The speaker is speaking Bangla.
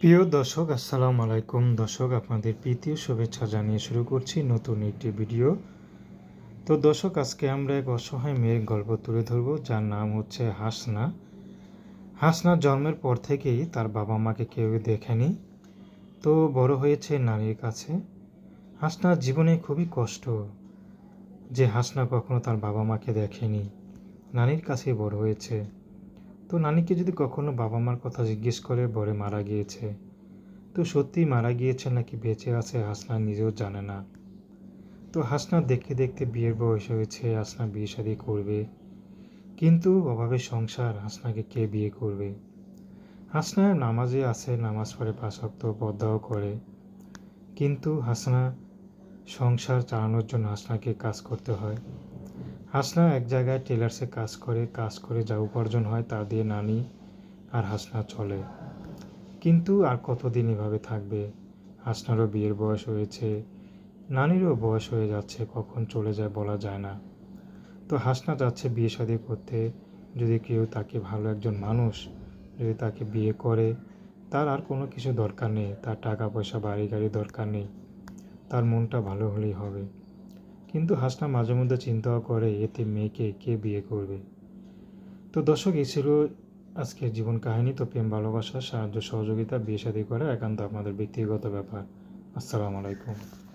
প্রিয় দর্শক, আসসালামু আলাইকুম। দর্শক, আপনাদের প্রীতীয় শুভেচ্ছা জানিয়ে শুরু করছি নতুন একটি ভিডিও। তো দর্শক, আজকে আমরা এক অসহায় মেয়ের গল্প তুলে ধরব, যার নাম হচ্ছে হাসনা। হাসনা জন্মের পর থেকেই তার বাবা মাকে কেউ দেখেনি, তো বড় হয়েছে নানির কাছে। হাসনার জীবনে খুবই কষ্ট যে হাসনা কখনো তার বাবা মাকে দেখেনি, নানির কাছেই বড় হয়েছে। তো নানিকে যদি কখনো বাবা মার কথা জিজ্ঞেস করে, বরে মারা গিয়েছে। তো সত্যিই মারা গিয়েছে নাকি বেঁচে আছে হাসনা নিজেও জানে না। তো হাসনা দেখতে দেখতে বিয়ের বয়স হয়েছে, হাসনা বিয়ে শাদি করবে। কিন্তু অভাবে সংসার, হাসনাকে কে বিয়ে করবে? হাসনা নামাজে আছে, নামাজ পড়ে পাশক্ত পদ্মাও করে। কিন্তু হাসনা সংসার চালানোর জন্য হাসনাকে কাজ করতে হয়। হাসনা এক জায়গায় টেলার্সে কাজ করে কাজ করে যা উপার্জন হয় তা দিয়ে নানি আর হাসনা চলে। কিন্তু আর কতদিন এভাবে থাকবে? হাসনারও বিয়ের বয়স হয়েছে, নানিরও বয়স হয়ে যাচ্ছে, কখন চলে যায় বলা যায় না। তো হাসনা যাচ্ছে বিয়ে শাদি করতে, যদি কেউ তাকে ভালো একজন মানুষ যদি তাকে বিয়ে করে, তার আর কোনো কিছু দরকার নেই, তার টাকা পয়সা, বাড়ি গাড়ি দরকার নেই, তার মনটা ভালো হলেই হবে। কিন্তু হাসনা মাঝে মধ্যে চিন্তাও করে, এতে মেয়েকে কে বিয়ে করবে? তো দর্শক, এই ছিল আজকের জীবন কাহিনী। তো প্রেম, ভালোবাসা, সাহায্য, সহযোগিতা বিয়ে শাদী করা একান্ত আপনাদের ব্যক্তিগত ব্যাপার। আসসালামু আলাইকুম।